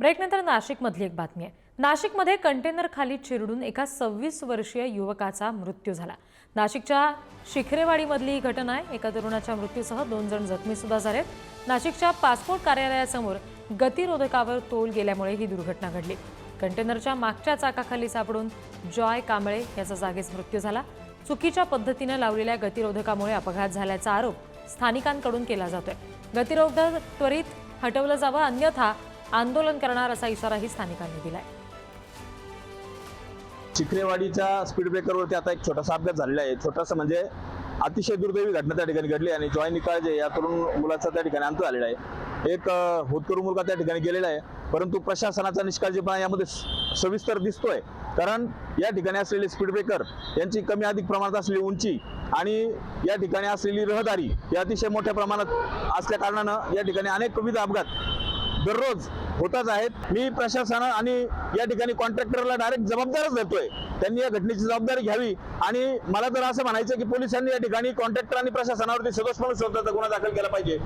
ब्रेकनंतर नाशिकमधली एक बातमी आहे. नाशिकमध्ये कंटेनर खाली चिरडून एका सव्वीस वर्षीय युवकाचा मृत्यू झाला. नाशिकच्या शिखरेवाडीमधली ही घटना आहे. एका तरुणाच्या मृत्यूसह दोन जण जखमी सुद्धा झालेत. नाशिकच्या पासपोर्ट कार्यालयासमोर गतिरोधकावर तोल गेल्यामुळे ही दुर्घटना घडली. कंटेनरच्या मागच्या चाकाखाली सापडून जॉय कांबळे याचा जागीच मृत्यू झाला. चुकीच्या पद्धतीनं लावलेल्या गतिरोधकामुळे अपघात झाल्याचा आरोप स्थानिकांकडून केला जातोय. गतिरोधक त्वरित हटवलं जावं अन्यथा आंदोलन करणार असा इशाराही स्थानिकांनी दिलाय. चिखरेवाडीच्या स्पीड ब्रेकरवरती आता एक छोटासा अपघात झालेला आहे. छोटासा म्हणजे अतिशय दुर्दैवी घटना त्या ठिकाणी घडली आणि जॉय निकाळजे या तरुण मुलाचा त्या ठिकाणी अंत झालेला आहे. एक होतकरू मुलगा त्या ठिकाणी गेलेला आहे. परंतु प्रशासनाचा निष्काळजीपणा यामध्ये सविस्तर दिसतोय. कारण या ठिकाणी असलेले स्पीड ब्रेकर यांची कमी अधिक प्रमाणात असलेली उंची आणि या ठिकाणी असलेली रहदारी ही अतिशय मोठ्या प्रमाणात असल्या कारणानं या ठिकाणी अनेक विविध अपघात दररोज होताच आहेत. मी प्रशासन आणि या ठिकाणी कॉन्ट्रॅक्टरला डायरेक्ट जबाबदारच देतोय. त्यांनी या घटनेची जबाबदारी घ्यावी. आणि मला तर असं म्हणायचं की पोलिसांनी या ठिकाणी कॉन्ट्रॅक्टर आणि प्रशासनावरती सदोष म्हणून स्वतःचा गुन्हा दाखल केला पाहिजे.